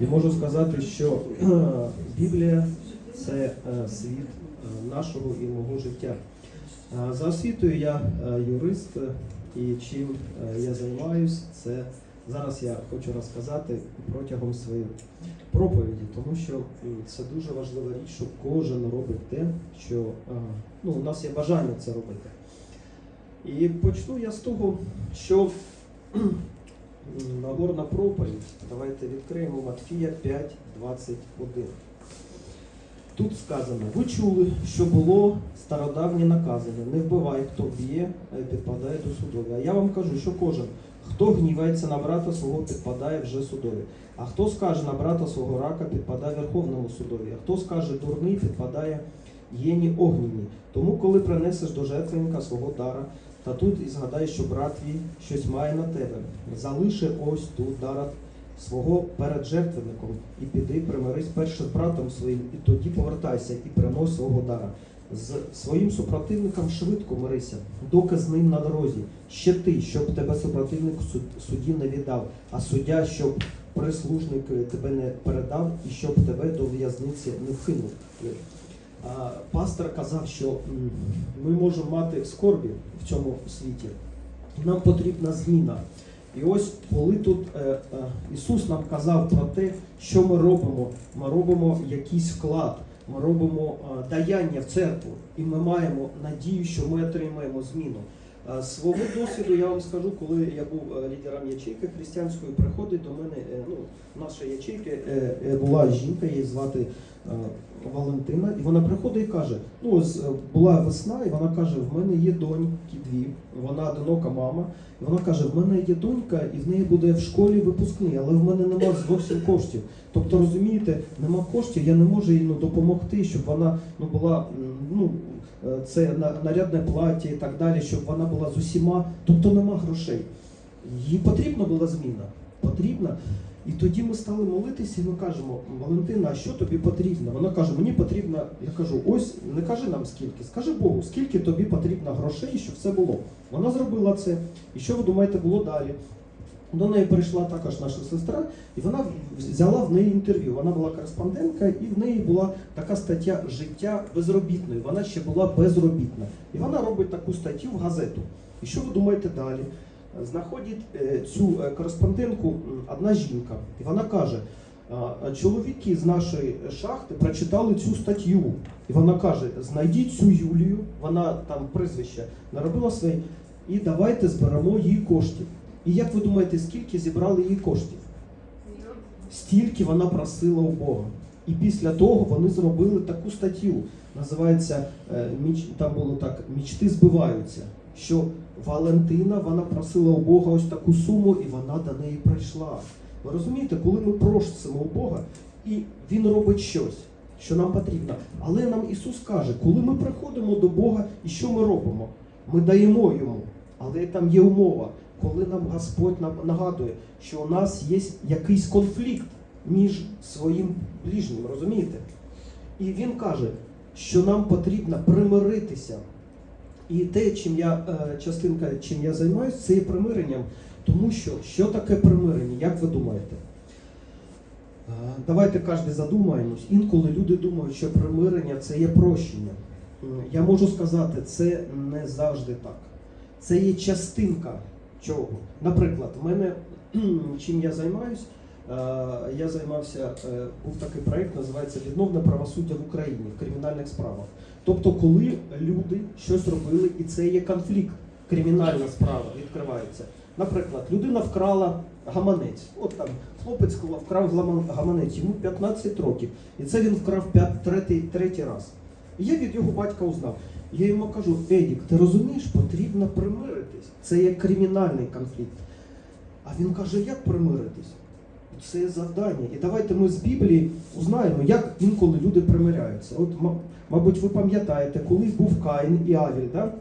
І можу сказати, що е, Біблія це е, світ е, нашого і мого життя. За освітою я юрист, і чим я займаюсь, це зараз я хочу розказати протягом своєї проповіді, тому що це дуже важлива річ, що кожен робить те, що ну, у нас є бажання це робити. І почну я з того, що Нагорна проповідь. Давайте відкриємо Матфія 5, 21. Тут сказано, ви чули, що було стародавнє наказання, не вбивай, хто б'є, підпадає до судові. А я вам кажу, що кожен, хто гнівається на брата свого, підпадає вже судові. А хто скаже на брата свого рака, підпадає Верховному судові. А хто скаже дурний, підпадає єні огнені. Тому, коли принесеш до жертвенника свого дара, та тут і згадай, що брат твій щось має на тебе. Залиши ось тут дара свого перед жертвенником і піди, примирись перше з братом своїм, і тоді повертайся і принось свого дара. З своїм супротивником швидко мирися, доки з ним на дорозі. Ще ти, щоб тебе супротивник в суд- суді не віддав, а суддя, щоб прислужник е, тебе не передав і щоб тебе до в'язниці не вкинув. А, Пастор казав, що ми можемо мати скорбі в цьому світі. Нам потрібна зміна. І ось коли тут е, е, Ісус нам казав про те, що ми робимо, ми робимо якийсь вклад, ми робимо е, даяння в церкву, і ми маємо надію, що ми отримаємо зміну. З свого досвіду я вам скажу, коли я був е, лідером ячейки християнської, приходить до мене, е, ну, наша ячейка е, була жінка, її звати Валентина, і вона приходить і каже: ну ось була весна, і вона каже: в мене є доньки дві, вона одинока мама. І вона каже: в мене є донька, і в неї буде в школі випускний, але в мене нема зовсім коштів. Тобто, розумієте, нема коштів, я не можу їй ну, допомогти, щоб вона ну була ну. Е, Це на- нарядне плаття і так далі, щоб вона була з усіма, тобто нема грошей. Їй потрібна була зміна. Потрібна. І тоді ми стали молитися, і ми кажемо, Валентина, а що тобі потрібно? Вона каже, мені потрібно, я кажу, ось не кажи нам скільки, скажи Богу, скільки тобі потрібно грошей, щоб все було. Вона зробила це. І що ви думаєте, було далі? До неї прийшла також наша сестра, і вона взяла в неї інтерв'ю. Вона була кореспондентка, і в неї була така стаття життя безробітної. Вона ще була безробітна. І вона робить таку статтю в газету. І що ви думаєте далі? Знаходить е, цю е, кореспондентку одна жінка, і вона каже: «А, чоловіки з нашої шахти прочитали цю статтю. І вона каже: знайдіть цю Юлію, вона там прізвище наробила своє, і давайте зберемо її коштів. І як ви думаєте, скільки зібрали її коштів? Стільки вона просила у Бога. І після того вони зробили таку статтю. Називається е, там було так: мічти збиваються. Що Валентина вона просила у Бога ось таку суму, і вона до неї прийшла. Ви розумієте, коли ми просимо у Бога, і Він робить щось, що нам потрібно. Але нам Ісус каже, коли ми приходимо до Бога, і що ми робимо? Ми даємо йому. Але там є умова, коли нам Господь нам нагадує, що у нас є якийсь конфлікт між своїм ближнім, розумієте? І він каже, що нам потрібно примиритися. І те, чим я е, частинка, чим я займаюся, це є примиренням. Тому що що таке примирення? Як ви думаєте? Е, Давайте кожен задумаємось. Інколи люди думають, що примирення це є прощення. Я можу сказати, це не завжди так. Це є частинка чого. Наприклад, в мене чим я займаюсь, е, я займався, е, був такий проєкт, називається Відновне правосуддя в Україні в кримінальних справах. Тобто, коли люди щось робили, і це є конфлікт, кримінальна справа відкривається. Наприклад, людина вкрала гаманець. От там хлопець вкрав гаманець, йому 15 років. І це він вкрав третій, третій раз. І я від його батька узнав. Я йому кажу, Едік, ти розумієш, потрібно примиритись. Це є кримінальний конфлікт. А він каже, як примиритись? Це є завдання. І давайте ми з Біблії узнаємо, як інколи люди примиряються. От, мабуть, ви пам'ятаєте, колись був Каїн і Авіль, да?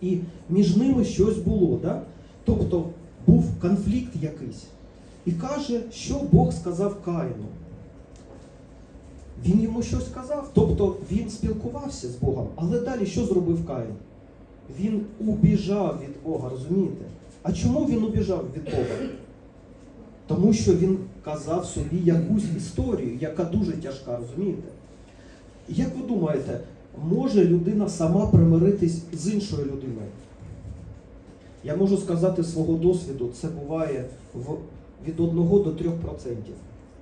і між ними щось було. Да? Тобто був конфлікт якийсь. І каже, що Бог сказав Каїну. Він йому щось сказав, тобто він спілкувався з Богом, але далі що зробив Каїн? Він убіжав від Бога, розумієте? А чому він убіжав від Бога? Тому що він казав собі якусь історію, яка дуже тяжка, розумієте? Як ви думаєте, може людина сама примиритись з іншою людиною? Я можу сказати свого досвіду, це буває в, від 1 до 3%.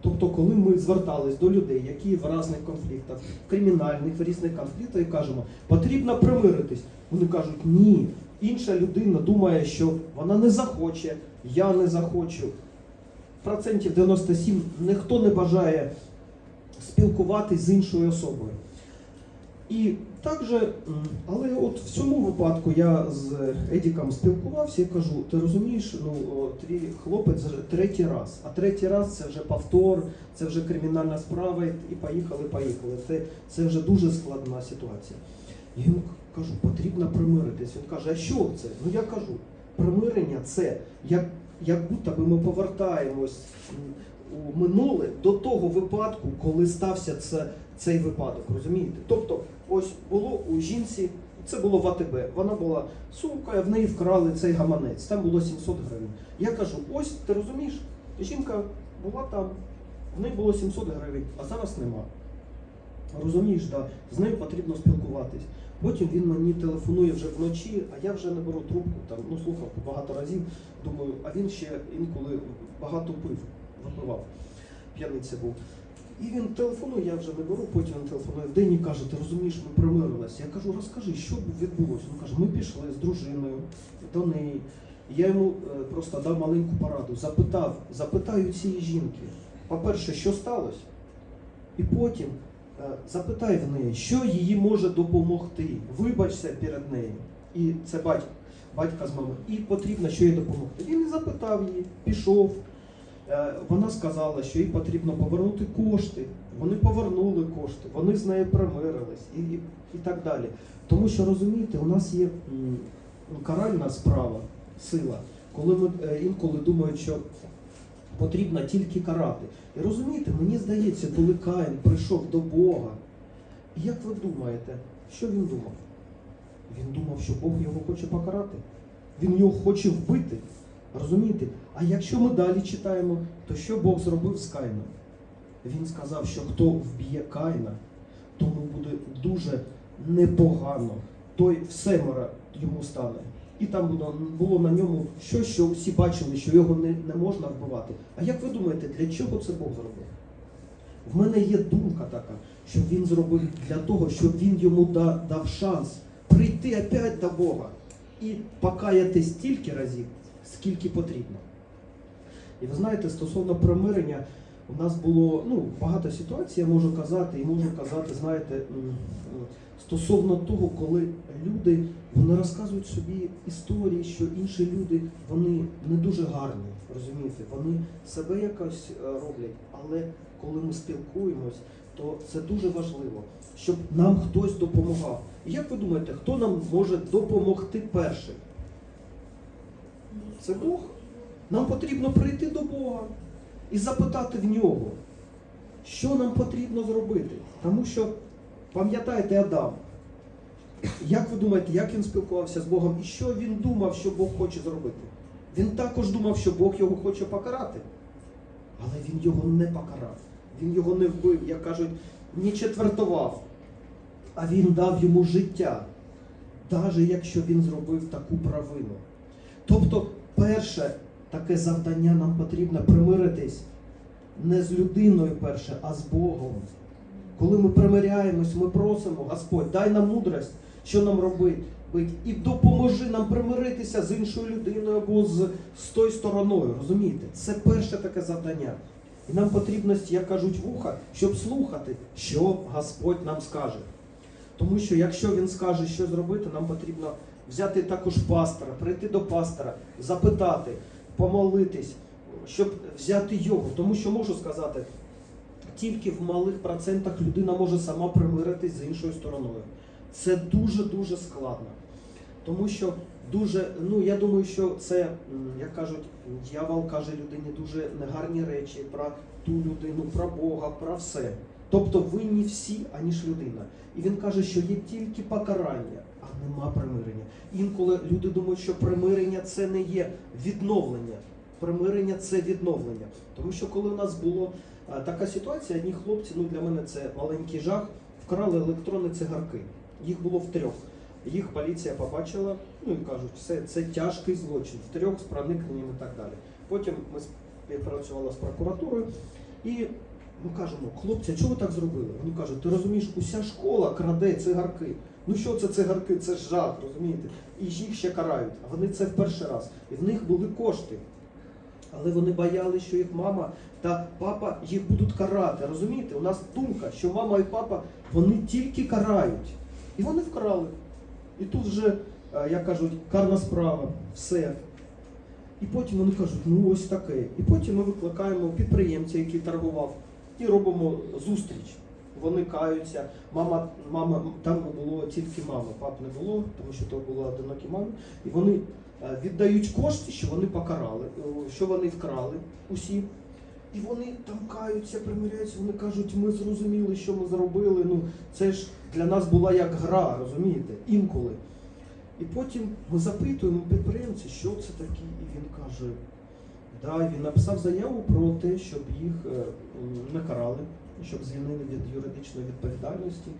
Тобто, коли ми звертались до людей, які в різних конфліктах, в кримінальних, в різних конфліктах, і кажемо, потрібно примиритись. Вони кажуть, ні, інша людина думає, що вона не захоче, я не захочу. Процентів 97 ніхто не бажає спілкуватись з іншою особою. І також, м, але от в цьому випадку я з Едіком спілкувався і кажу, ти розумієш, ну твій хлопець вже третій раз, а третій раз це вже повтор, це вже кримінальна справа, і поїхали, поїхали. Це, це вже дуже складна ситуація. Я йому кажу, потрібно примиритись. Він каже, а що це? Ну я кажу, примирення це як, як будто би ми повертаємось у минуле до того випадку, коли стався це, цей випадок, розумієте? Тобто, ось було у жінці, це було в АТБ, вона була сумка, в неї вкрали цей гаманець, там було 700 гривень. Я кажу, ось ти розумієш, жінка була там, в неї було 700 гривень, а зараз нема. Розумієш, да, з нею потрібно спілкуватись. Потім він мені телефонує вже вночі, а я вже не беру трубку, там, ну слухав багато разів, думаю, а він ще інколи багато пив, випивав, п'яниця був. І він телефонує, я вже не беру, потім він телефонує в день і каже, ти розумієш, ми примирилися. Я кажу, розкажи, що відбулося? Він каже, ми пішли з дружиною до неї. Я йому е, просто дав маленьку пораду, запитав, запитаю цієї жінки, по-перше, що сталося? І потім е, запитай в неї, що їй може допомогти. Вибачся перед нею. І це батько, батька з мамою. І потрібно, що їй допомогти. Він і запитав її, пішов. Е, Вона сказала, що їй потрібно повернути кошти. Вони повернули кошти, вони з нею примирились і, і, і так далі. Тому що розумієте, у нас є каральна справа, сила, коли ми е, інколи думають, що потрібно тільки карати. І розумієте, мені здається, коли Каїн прийшов до Бога, як ви думаєте, що він думав? Він думав, що Бог його хоче покарати. Він його хоче вбити. Розумієте? А якщо ми далі читаємо, то що Бог зробив з Каїном? Він сказав, що хто вб'є Каїна, тому буде дуже непогано. Той всемора йому стане. І там було, було на ньому щось, що всі бачили, що його не, не можна вбивати. А як ви думаєте, для чого це Бог зробив? В мене є думка така, що він зробив для того, щоб він йому да- дав шанс прийти опять до Бога і покаятись стільки разів, скільки потрібно. І ви знаєте, стосовно примирення, у нас було ну, багато ситуацій, я можу казати, і можу казати, знаєте, стосовно того, коли люди вони розказують собі історії, що інші люди вони не дуже гарні, розумієте, вони себе якось е, роблять, але коли ми спілкуємось, то це дуже важливо, щоб нам хтось допомагав. І як ви думаєте, хто нам може допомогти перший? Це Бог. Нам потрібно прийти до Бога і запитати в нього, що нам потрібно зробити. Тому що, пам'ятаєте, Адам, як ви думаєте, як він спілкувався з Богом і що він думав, що Бог хоче зробити? Він також думав, що Бог його хоче покарати. Але він його не покарав. Він його не вбив, як кажуть, не четвертував. А він дав йому життя, навіть якщо він зробив таку правину. Тобто, перше таке завдання нам потрібно примиритись не з людиною перше, а з Богом. Коли ми примиряємось, ми просимо, Господь, дай нам мудрость, що нам робити, і допоможи нам примиритися з іншою людиною або з, з тою стороною. Розумієте? Це перше таке завдання. І нам потрібно, як кажуть, вуха, щоб слухати, що Господь нам скаже. Тому що якщо він скаже, що зробити, нам потрібно взяти також пастора, прийти до пастора, запитати, помолитись, щоб взяти його. Тому що можу сказати, тільки в малих процентах людина може сама примиритись з іншою стороною. Це дуже-дуже складно. Тому що дуже, ну я думаю, що це, як кажуть, дьявол каже людині дуже негарні речі про ту людину, про Бога, про все. Тобто винні всі, аніж людина. І він каже, що є тільки покарання, а нема примирення. Інколи люди думають, що примирення це не є відновлення. примирення це відновлення. Тому що коли у нас була така ситуація, одні хлопці, ну для мене це маленький жах, вкрали електронні цигарки. Їх було втрьох. Їх поліція побачила, ну і кажуть, все це тяжкий злочин, втрьох з проникненням і так далі. Потім ми співпрацювали з прокуратурою і ми кажемо, хлопці, чого ви так зробили? Вони кажуть, ти розумієш, уся школа краде цигарки. Ну що це цигарки? Це ж жах, розумієте? І їх ще карають. А вони це в перший раз. І в них були кошти. Але вони боялися, що їх мама та папа їх будуть карати. Розумієте? У нас думка, що мама і папа вони тільки карають. І вони вкрали. І тут вже, е, як кажуть, карна справа, все. І потім вони кажуть, ну ось таке. І потім ми викликаємо підприємця, який торгував, і робимо зустріч. Вони каються. Мама, мама, там було тільки мама, пап не було, тому що то були одинокі мами. І вони е, віддають кошти, що вони покарали, е, що вони вкрали усі. І вони там каються, примиряються, вони кажуть, ми зрозуміли, що ми зробили. Ну, це ж для нас була як гра, розумієте, інколи. І потім ми запитуємо підприємця, що це таке, і він каже, да, він написав заяву про те, щоб їх е, м, не карали, щоб звільнили від юридичної відповідальності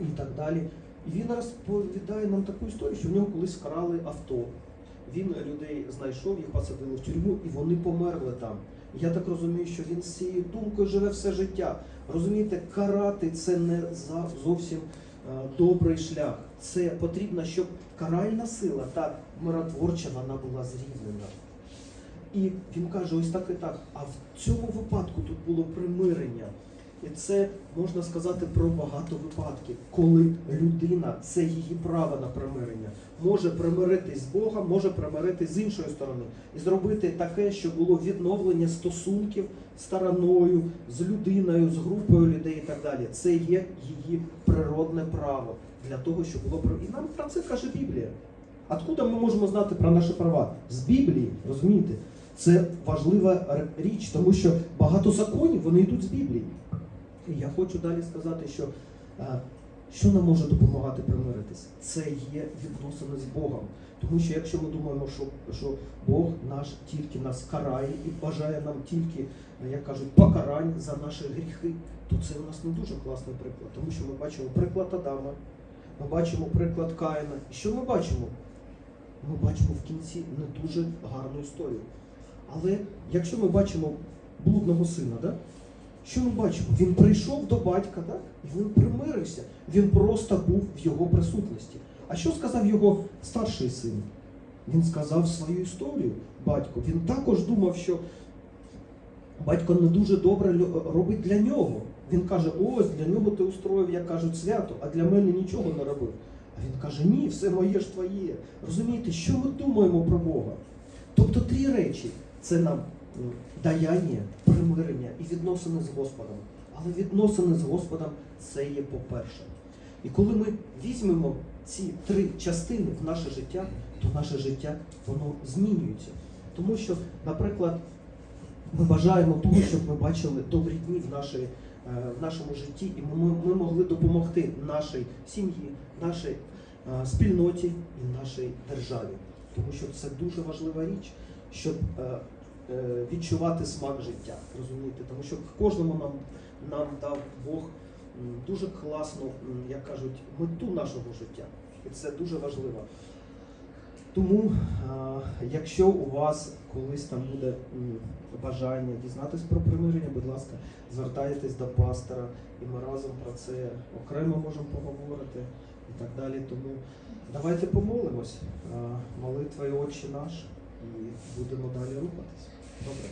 і так далі. І він розповідає нам таку історію, що в нього колись вкрали авто. Він людей знайшов, їх посадили в тюрму, і вони померли там. Я так розумію, що він з цією думкою живе все життя. Розумієте, карати це не зовсім е, добрий шлях. Це потрібно, щоб каральна сила та миротворча вона була зрівнена. І він каже, ось так і так. А в цьому випадку тут було примирення. І це можна сказати про багато випадків, коли людина, це її право на примирення, може примиритись з Богом, може примиритись з іншої сторони і зробити таке, що було відновлення стосунків з стороною, з людиною, з групою людей і так далі. Це є її природне право для того, щоб було І нам про це каже Біблія. Откуда ми можемо знати про наші права? З Біблії, розумієте? Це важлива річ, тому що багато законів вони йдуть з Біблії. І я хочу далі сказати, що е, що нам може допомагати примиритися? Це є відносини з Богом. Тому що якщо ми думаємо, що, що Бог наш тільки нас карає і бажає нам тільки, як кажуть, покарань за наші гріхи, то це у нас не дуже класний приклад. Тому що ми бачимо приклад Адама, ми бачимо приклад Каїна. І що ми бачимо? Ми бачимо в кінці не дуже гарну історію. Але якщо ми бачимо блудного сина, да? що ми бачимо? Він прийшов до батька, так? і він примирився. Він просто був в його присутності. А що сказав його старший син? Він сказав свою історію батьку. Він також думав, що батько не дуже добре робить для нього. Він каже: ось для нього ти устроїв, як кажуть, свято, а для мене нічого не робив. А він каже: ні, все моє ж твоє. Розумієте, що ми думаємо про Бога? Тобто три речі це нам м, даяння, примирення і відносини з Господом. Але відносини з Господом це є по-перше. І коли ми візьмемо ці три частини в наше життя, то наше життя воно змінюється. Тому що, наприклад, ми бажаємо того, щоб ми бачили добрі дні в, нашій, е, в нашому житті, і ми, ми могли допомогти нашій сім'ї, нашій е, спільноті і нашій державі. Тому що це дуже важлива річ, щоб е, е, відчувати смак життя, розумієте? Тому що кожному нам, нам дав Бог дуже класну, як кажуть, мету нашого життя. І це дуже важливо. Тому, е, якщо у вас колись там буде бажання дізнатись про примирення, будь ласка, звертайтесь до пастора, і ми разом про це окремо можемо поговорити і так далі. Тому давайте помолимось. Е, Молитвою Отче наш і будемо далі рухатись. Добре.